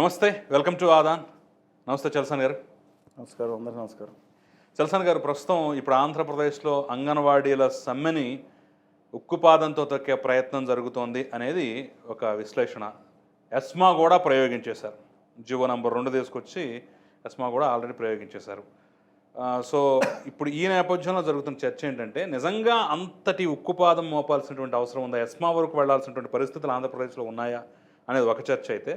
నమస్తే welcome to Aadan. నమస్తే చల్సాన్ గారు. నమస్కారం అందరికీ నమస్కారం. చల్సాన్ గారు ప్రస్తుతం ఇప్పుడు ఆంధ్రప్రదేశ్లో అంగన్వాడీల సమ్మెని ఉక్కుపాదంతో తొక్కే ప్రయత్నం జరుగుతోంది అనేది ఒక విశ్లేషణ. ఎస్మా కూడా ప్రయోగించేశారు. జీవో నంబర్ రెండు తీసుకొచ్చి ఎస్మా కూడా ఆల్రెడీ ప్రయోగించేశారు. సో ఇప్పుడు ఈ నేపథ్యంలో జరుగుతున్న చర్చ ఏంటంటే నిజంగా అంతటి ఉక్కుపాదం మోపాల్సినటువంటి అవసరం ఉందా? ఎస్మా వరకు వెళ్ళాల్సినటువంటి పరిస్థితులు ఆంధ్రప్రదేశ్లో ఉన్నాయా అనేది ఒక చర్చ అయితే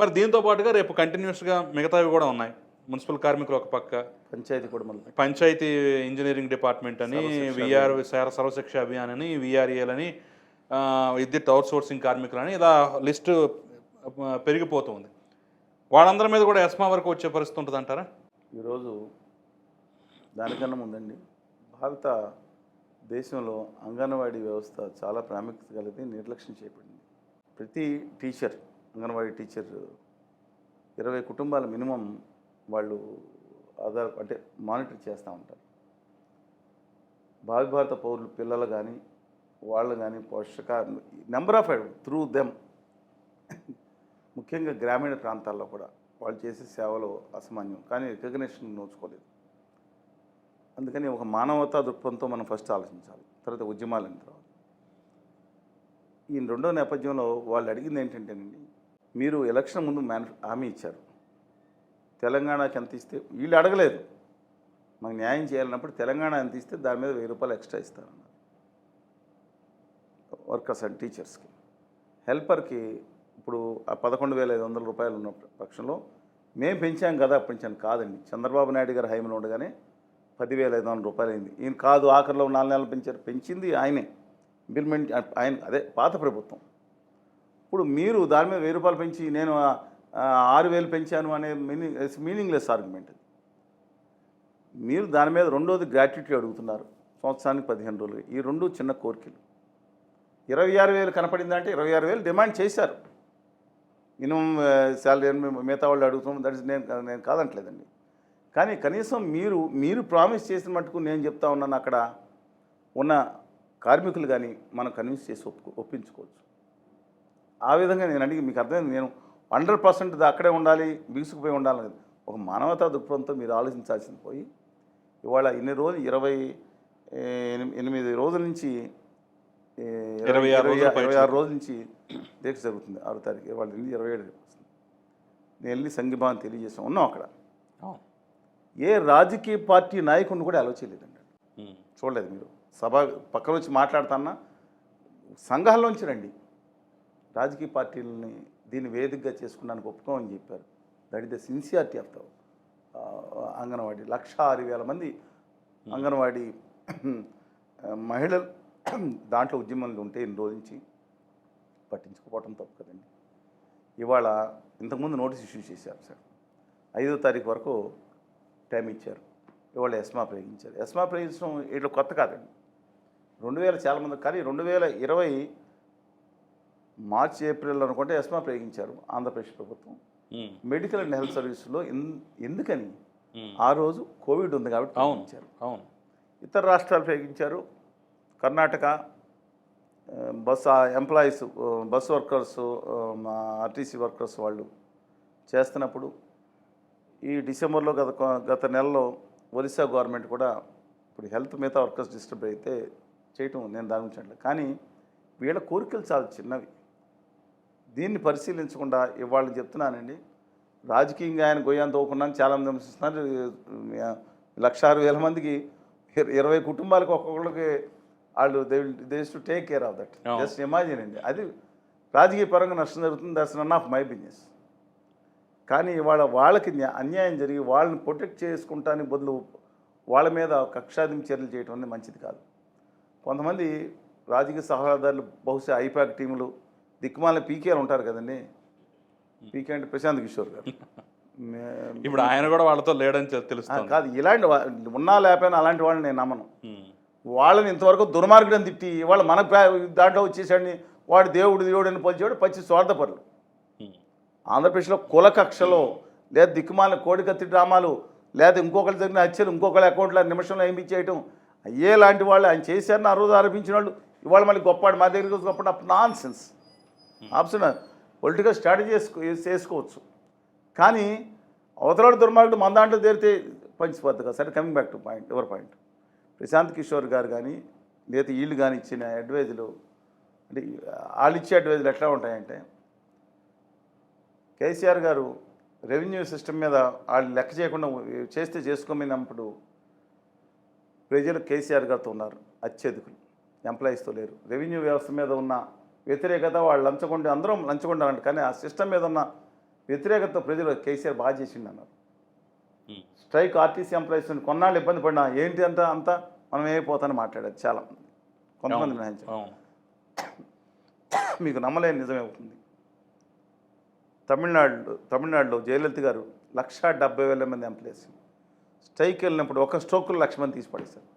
మరి దీంతో పాటుగా రేపు కంటిన్యూస్గా మిగతావి కూడా ఉన్నాయి. మున్సిపల్ కార్మికులు ఒక పక్క పంచాయతీ కూడా మళ్ళీ. పంచాయతీ ఇంజనీరింగ్ డిపార్ట్మెంట్ అని విఆర్ సర్వశిక్ష అభియాన్ అని విఆర్ఏల్ అని ఆ, విద్యుత్ అవుట్ సోర్సింగ్ కార్మికులని ఇలా లిస్టు పెరిగిపోతుంది. వాళ్ళందరి మీద కూడా ఎస్మా వరకు వచ్చే పరిస్థితి ఉంటుంది అంటారా ఈరోజు దానికన్నా ముందండి భారత దేశంలో అంగన్వాడీ వ్యవస్థ చాలా ప్రాముఖ్యత కలిగి నిర్లక్ష్యం చేయబడింది ప్రతి టీచర్ అంగన్వాడీ టీచర్ ఇరవై కుటుంబాల మినిమం వాళ్ళు ఆధార్ అంటే మానిటర్ చేస్తూ ఉంటారు. భావి భారత పౌరులు పిల్లలు కానీ వాళ్ళు కానీ పోషక నెంబర్ ఆఫ్ త్రూ దెమ్ ముఖ్యంగా గ్రామీణ ప్రాంతాల్లో కూడా వాళ్ళు చేసే సేవలు అసమాన్యం కానీ రికగ్నేషన్ నోచుకోలేదు. అందుకని ఒక మానవతా దృక్పథంతో మనం ఫస్ట్ ఆలోచించాలి. తర్వాత ఉద్యమాలైన తర్వాత. ఈ రెండో నేపథ్యంలో వాళ్ళు అడిగింది ఏంటంటేనండి మీరు ఎలక్షన్ ముందు మేన హామీ ఇచ్చారు. తెలంగాణకి ఎంత ఇస్తే వీళ్ళు అడగలేదు. మాకు న్యాయం చేయాలన్నప్పుడు తెలంగాణ ఎంత ఇస్తే దాని మీద వెయ్యి రూపాయలు ఎక్స్ట్రా ఇస్తారన్నారు. వర్కర్స్ అండ్ టీచర్స్కి. హెల్పర్కి ఇప్పుడు ఆ పదకొండు వేల ఐదు వందల రూపాయలు ఉన్న పక్షంలో మేము పెంచాం కదా పెంచాను కాదండి. చంద్రబాబు నాయుడు గారు హైమన్ ఉండగానే పదివేల ఐదు వందల రూపాయలు అయింది. ఈయన కాదు ఆఖరిలో నాలుగు నెలలు పెంచారు. పెంచింది ఆయనే. ఇంప్లిమెంట్ ఆయన అదే పాత ప్రభుత్వం. ఇప్పుడు మీరు దాని మీద వెయ్యి రూపాయలు పెంచి నేను ఆరు వేలు పెంచాను అనే మీనింగ్ మీనింగ్లెస్ ఆర్గ్యుమెంట్ మీరు దాని మీద రెండోది గ్రాట్యుటీ అడుగుతున్నారు. సంవత్సరానికి పదిహేను రోజులు ఈ రెండు చిన్న కోరికలు. ఇరవై ఆరు వేలు కనపడిందంటే ఇరవై ఆరు వేలు డిమాండ్ చేశారు. మినిమం శాలరీ అని మిగతా వాళ్ళు అడుగుతున్నాం. దట్ ఇస్ నేను నేను కాదంటలేదండి. కానీ కనీసం మీరు మీరు ప్రామిస్ చేసిన మటుకు నేను చెప్తా ఉన్నాను అక్కడ. ఉన్న కార్మికులు కానీ మనం కన్విన్స్ చేసి ఒప్పు ఒప్పించుకోవచ్చు. ఆ విధంగా నేను అడిగి మీకు అర్థమైంది. నేను హండ్రెడ్ పర్సెంట్ అక్కడే ఉండాలి బిగుసుకుపోయి ఉండాలి ఒక మానవతా దృక్పథంతో మీరు ఆలోచించాల్సింది పోయి ఇవాళ ఇన్ని రోజులు ఇరవై ఎనిమిది రోజుల నుంచి ఇరవై ఆరు ఇరవై ఆరు రోజుల నుంచి దీక్ష జరుగుతుంది ఆరో తారీఖు ఇవాళ వెళ్ళి ఇరవై ఏడు వస్తుంది. నేను వెళ్ళి సంఘీభావం తెలియజేసాం ఉన్నాం అక్కడ. ఏ రాజకీయ పార్టీ నాయకుడిని కూడా అలవ చేయలేదండి. ఉమ్. చూడలేదు మీరు. సభ పక్కన వచ్చి మాట్లాడుతున్నా సంఘాల్లోంచి రండి. రాజకీయ పార్టీలని దీన్ని వేదికగా చేసుకున్నానికి ఒప్పుకోమని చెప్పారు. That is the sincerity of the Anganwadi. లక్ష ఆరు వేల మంది అంగన్వాడీ మహిళలు దాంట్లో ఉద్యమంలో ఉంటే ఇన్ని రోజు నుంచి పట్టించుకోవటం తప్పు కదండి. ఇవాళ ఇంతకుముందు నోటీస్ ఇష్యూ చేశారు సార్. ఐదో తారీఖు వరకు టైం ఇచ్చారు. ఇవాళ ఎస్మా ప్రయోగించారు. ఎస్మా ప్రయోగించడం ఇట్లా కొత్త కాదండి. రెండు వేల చాలామంది కానీ రెండు వేల ఇరవై మార్చి ఏప్రిల్ అనుకుంటే ఎస్మా ప్రయోగించారు ఆంధ్రప్రదేశ్ ప్రభుత్వం. మెడికల్ అండ్ హెల్త్ సర్వీసులో ఎందుకని. ఆ రోజు కోవిడ్ ఉంది కాబట్టి అవును ప్రయోగించారు అవును ఇతర రాష్ట్రాలు ప్రయోగించారు Karnataka bus employees bus workers మా ఆర్టీసీ వర్కర్స్ వాళ్ళు చేస్తున్నప్పుడు ఈ డిసెంబర్లో గత గత నెలలో ఒరిస్సా గవర్నమెంట్ కూడా ఇప్పుడు హెల్త్ మిగతా వర్కర్స్ డిస్టర్బ్ అయితే చేయటం నేను దాని. కానీ వీళ్ళ కోరికలు చాలా చిన్నవి దీన్ని పరిశీలించకుండా ఇవాళ చెప్తున్నానండి. రాజకీయంగా ఆయన గొయ్యాన్ని తోకున్నాను చాలామంది విమర్శిస్తున్నారు. లక్ష ఆరు వేల మందికి ఇర- ఇరవై కుటుంబాలకు ఒక్కొక్కరికి వాళ్ళు they they to take care of that. Just imagine అండి. అది రాజకీయ పరంగా నష్టం జరుగుతుంది. That's none of my business. కానీ ఇవాళ వాళ్ళకి న్యా- అన్యాయం జరిగి వాళ్ళని ప్రొటెక్ట్ చేసుకుంటానికి బదులు వాళ్ళ మీద కక్షాదింపు చర్యలు చేయడం అనేది మంచిది కాదు. కొంతమంది రాజకీయ సలహాదారులు బహుశా ఐపాక్ టీములు దిక్కుమాల పీకేలు ఉంటారు కదండి. పీకే అంటే ప్రశాంత్ కిషోర్ గారు. ఇప్పుడు ఆయన కూడా వాళ్ళతో లేడని తె- ఆ, తెలుస్తుంది కాదు ఇలాంటి ఉన్నా లేకపోయినా అలాంటి వాళ్ళని నేను నమ్మను. వాళ్ళని ఇంతవరకు దుర్మార్గుడని తిట్టి వాళ్ళ మన దాంట్లో వచ్చేసాడని వాడు దేవుడు దేవుడు అని పొలిచేవాడు పచ్చి స్వార్థపరులు. ఆంధ్రప్రదేశ్లో కుల కక్షలో లేదా దిక్కుమాల కోడికత్తి డ్రామాలు లేదా ఇంకొకరి జరిగిన హత్యలు ఇంకొకరి అకౌంట్లో నిమిషంలో వేయించేయటం అయ్యే లాంటి వాళ్ళు ఆయన చేశారని ఆ రోజు ఆరోపించిన వాళ్ళు ఇవాళ మళ్ళీ గొప్పవాడు మా దగ్గరికి గొప్ప nonsense option political strategy చేసుకో చేసుకోవచ్చు కానీ అవతలాడు దుర్మార్గుడు మన దాంట్లో చేరితే పంచిపోద్ది కదా. సరే coming back to point ever point Prashant Kishor గారు కానీ లేదా వీళ్ళు కానీ ఇచ్చిన అడ్వైజులు అంటే వాళ్ళు ఇచ్చే అడ్వైజులు ఎట్లా ఉంటాయంటే కేసీఆర్ గారు రెవెన్యూ సిస్టమ్ మీద వాళ్ళు లెక్క చేయకుండా చేస్తే చేసుకోమైనప్పుడు ప్రజలు కేసీఆర్ గారితో ఉన్నారు. అత్యధికులు. ఎంప్లాయీస్తో లేరు. రెవెన్యూ వ్యవస్థ మీద ఉన్న వ్యతిరేకత వాళ్ళు లంచగొండి అందరం లంచగొండారంట కానీ ఆ సిస్టమ్ మీద ఉన్న వ్యతిరేకత ప్రజలు కేసీఆర్ బాగా చేసిండు అన్నారు. స్ట్రైక్ ఆర్టీసీ ఎంప్లాయీస్ కొన్నాళ్ళు ఇబ్బంది పడినా ఏంటి అంతా అంతా మనం ఏమైపోతానని మాట్లాడారు చాలా మంది కొంతమంది మినహాయించారు మీకు నమ్మలేని నిజమవుతుంది తమిళనాడు తమిళనాడులో జయలలిత గారు లక్ష డెబ్బై వేల మంది ఎంప్లాయీస్. స్ట్రైక్ వెళ్ళినప్పుడు ఒక స్ట్రోక్లో లక్ష మంది తీసి పడేశారు.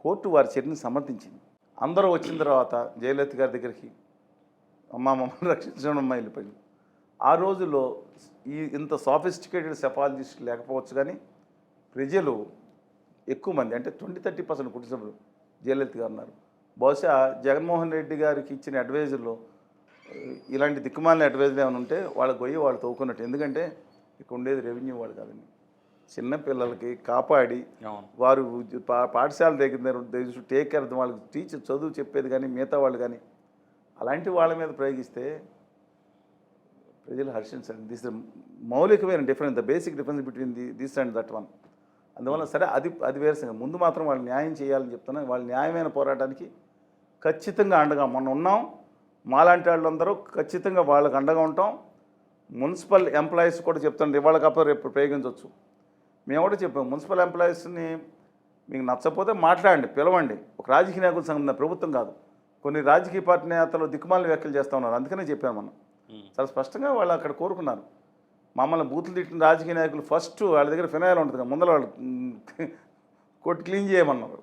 కోర్టు వారి చర్యని సమర్థించింది. అందరూ వచ్చిన తర్వాత జయలలిత గారి దగ్గరికి అమ్మ మమ్మల్ని రక్షించడం అమ్మ వెళ్ళిపోయింది ఆ రోజుల్లో ఈ ఇంత సాఫిస్టికేటెడ్ సెఫాలజిస్ట్ లేకపోవచ్చు కానీ ప్రజలు ఎక్కువ మంది అంటే ట్వంటీ థర్టీ పర్సెంట్ కుటుంబ జయలలిత గారు ఉన్నారు. బహుశా జగన్మోహన్ రెడ్డి గారికి ఇచ్చిన అడ్వైజర్లో ఇలాంటి దిక్కుమాలిన అడ్వైజర్లు ఏమైనా ఉంటే వాళ్ళ గొయ్యి వాళ్ళు తవ్వుకున్నట్టు. ఎందుకంటే ఇక్కడ ఉండేది రెవెన్యూ వాళ్ళు కాదండి. చిన్న పిల్లలకి కాపాడి వారు పాఠశాల దగ్గర టేక్ కేర్ వాళ్ళకి టీచర్ చదువు చెప్పేది కానీ మిగతా వాళ్ళు కానీ అలాంటి వాళ్ళ మీద ప్రయోగిస్తే ప్రజలు హర్షించండి. దిస్ మౌలికమైన difference the basic difference between the this and that one అందువల్ల సరే అది అది వేరే సంగతి. ముందు మాత్రం వాళ్ళు న్యాయం చేయాలని చెప్తున్నాను వాళ్ళ న్యాయమైన పోరాటానికి ఖచ్చితంగా అండగా మొన్న ఉన్నాం మాలాంటి వాళ్ళందరూ ఖచ్చితంగా వాళ్ళకి అండగా ఉంటాం. మున్సిపల్ ఎంప్లాయీస్ కూడా చెప్తాను ఇవాళ కాకపోతే రేపు ప్రయోగించవచ్చు. మేము కూడా చెప్పాం మున్సిపల్ ఎంప్లాయీస్ని మీకు నచ్చకపోతే మాట్లాడండి పిలవండి. ఒక రాజకీయ నాయకుల సంఘం ప్రభుత్వం కాదు. కొన్ని రాజకీయ పార్టీ నేతలు దిక్కుమాలిన వ్యాఖ్యలు చేస్తూ ఉన్నారు. అందుకనే చెప్పాను మనం. చాలా స్పష్టంగా వాళ్ళు అక్కడ కోరుకున్నారు. మమ్మల్ని బూతులు తిట్టిన రాజకీయ నాయకులు ఫస్ట్ వాళ్ళ దగ్గర ఫినాయిల్ ఉంటుంది కదా ముందర వాళ్ళు కొట్టి క్లీన్ చేయమన్నారు.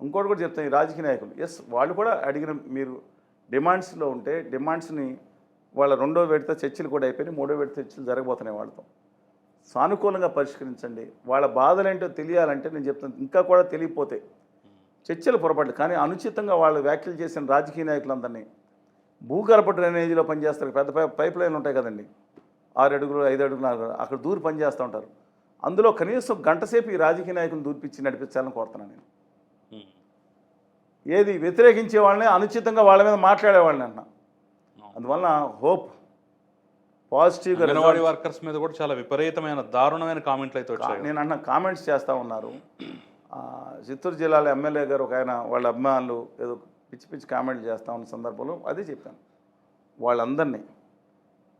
ఇంకోటి కూడా చెప్తాను ఈ రాజకీయ నాయకులు ఎస్ వాళ్ళు కూడా అడిగిన మీరు డిమాండ్స్లో ఉంటే డిమాండ్స్ని వాళ్ళ రెండో విడత చర్చలు కూడా అయిపోయినాయి మూడో విడత చర్చలు జరగబోతున్నాయి వాళ్ళతో. సానుకూలంగా పరిష్కరించండి. వాళ్ళ బాధలేంటో తెలియాలంటే నేను చెప్తాను. ఇంకా కూడా తెలియకపోతే చర్చలు పొరపాటు కానీ అనుచితంగా వాళ్ళు వ్యాఖ్యలు చేసిన రాజకీయ నాయకులందరినీ భూగర్భ డ్రైనేజీలో పనిచేస్తారు. పెద్ద పైప్ లైన్లు ఉంటాయి కదండి. ఆరు అడుగులు ఐదు అడుగులు నాలుగు అక్కడ దూరి పనిచేస్తూ ఉంటారు. అందులో కనీసం గంట సేపు ఈ రాజకీయ నాయకులను దూరిపించి నడిపించాలని కోరుతున్నాను నేను. ఏది వ్యతిరేకించే వాళ్ళని అనుచితంగా వాళ్ళ మీద మాట్లాడే వాళ్ళని అన్న అందువల్ల హోప్ పాజిటివ్గా అంగన్వాడీ వర్కర్స్ మీద కూడా చాలా విపరీతమైన దారుణమైన కామెంట్లు అయితే వచ్చాయి. నేను అన్న కామెంట్స్ చేస్తూ ఉన్నారు. చిత్తూరు జిల్లాలో ఎమ్మెల్యే గారు ఒక ఆయన వాళ్ళ అభిమానులు ఏదో పిచ్చి పిచ్చి కామెంట్లు చేస్తూ ఉన్న సందర్భంలో అదే చెప్పాను. వాళ్ళందరినీ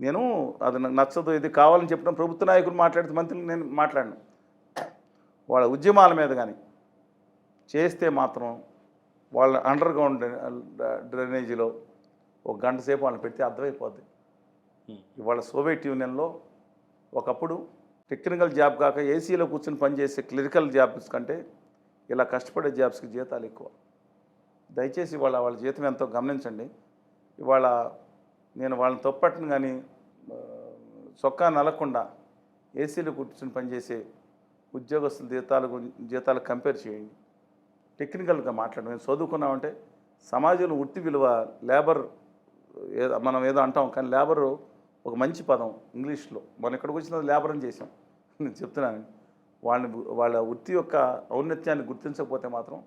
నేను అది నాకు నచ్చదు ఇది కావాలని చెప్పిన ప్రభుత్వ నాయకులు మాట్లాడితే మంత్రులు నేను మాట్లాడను. వాళ్ళ ఉద్యమాల మీద కానీ చేస్తే మాత్రం వాళ్ళ అండర్ గ్రౌండ్ డ్రైనేజీలో ఒక గంట సేపు వాళ్ళని పెడితే అర్థమైపోద్ది. Hmm. ఇవాళ సోవియట్ యూనియన్లో ఒకప్పుడు టెక్నికల్ జాబ్ కాక ఏసీలో కూర్చొని పనిచేసే క్లినికల్ జాబ్స్ కంటే ఇలా కష్టపడే జాబ్స్కి జీతాలు ఎక్కువ. దయచేసి ఇవాళ వాళ్ళ జీతం ఎంతో గమనించండి. ఇవాళ నేను వాళ్ళని తప్పట్టును కానీ చొక్కా నలకుండా ఏసీలో కూర్చొని పనిచేసే ఉద్యోగస్తుల జీతాలు జీతాలు కంపేర్ చేయండి. టెక్నికల్గా మాట్లాడడం మేము చదువుకున్నామంటే సమాజంలో వృత్తి విలువ లేబర్ ఏదో మనం ఏదో అంటాం కానీ లేబరు ఒక మంచి పదం ఇంగ్లీష్లో. మనం ఎక్కడికి వచ్చిన లేబరం చేసాం నేను చెప్తున్నాను. వాళ్ళని వాళ్ళ వృత్తి యొక్క ఔన్నత్యాన్ని గుర్తించకపోతే మాత్రం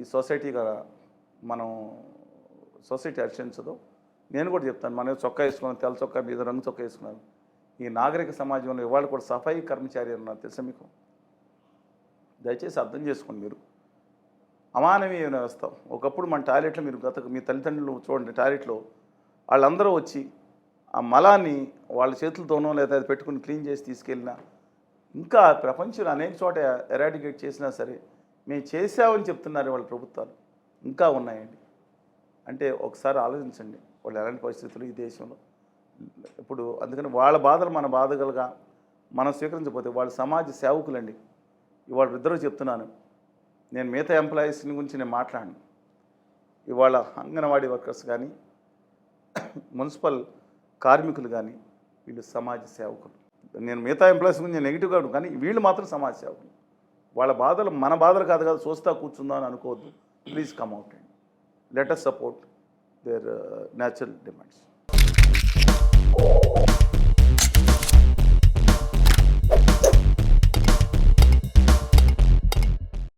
ఈ ఈ సొసైటీగా మనం సొసైటీ హర్షించదు నేను కూడా చెప్తాను మనం చొక్కా వేసుకున్నాను తెల్ల చొక్కా మీద రంగు చొక్కా వేసుకున్నాను. ఈ నాగరిక సమాజంలో ఇవాళ కూడా సఫాయి కర్మచారి అన్నారు తెలుసా మీకు? దయచేసి అర్థం చేసుకోండి మీరు. అమానవీయ వ్యవస్థ. ఒకప్పుడు మన టాయిలెట్లో మీరు గత మీ తల్లిదండ్రులు చూడండి టాయిలెట్లో వాళ్ళందరూ వచ్చి ఆ మలాన్ని వాళ్ళ చేతులతోనో లేదా అది పెట్టుకుని క్లీన్ చేసి తీసుకెళ్ళినా ఇంకా ప్రపంచంలో అనేక చోట ఎరాడికేట్ చేసినా సరే మేము చేసామని చెప్తున్నారు వాళ్ళ ప్రభుత్వాలు. ఇంకా ఉన్నాయండి. అంటే ఒకసారి ఆలోచించండి. వాళ్ళు ఎలాంటి పరిస్థితులు ఈ దేశంలో? ఇప్పుడు అందుకని వాళ్ళ బాధలు మన బాధగలుగా మనం స్వీకరించకపోతే వాళ్ళ సమాజ సేవకులండి. ఇవాళ ఇద్దరు చెప్తున్నాను. నేను మిగతా ఎంప్లాయీస్ని గురించి నేను మాట్లాడను. ఇవాళ అంగన్వాడీ వర్కర్స్ కానీ మున్సిపల్ కార్మికులు కానీ వీళ్ళు సమాజ సేవకులు. నేను మిగతా ఎంప్లాయీస్ గురించి నేను నెగిటివ్గా ఉంటాను కానీ వీళ్ళు మాత్రం సమాజ సేవకులు. వాళ్ళ బాధలు మన బాధలు కాదు కదా చూస్తా కూర్చుందా అని అనుకోవద్దు. Please come out and let support their natural demands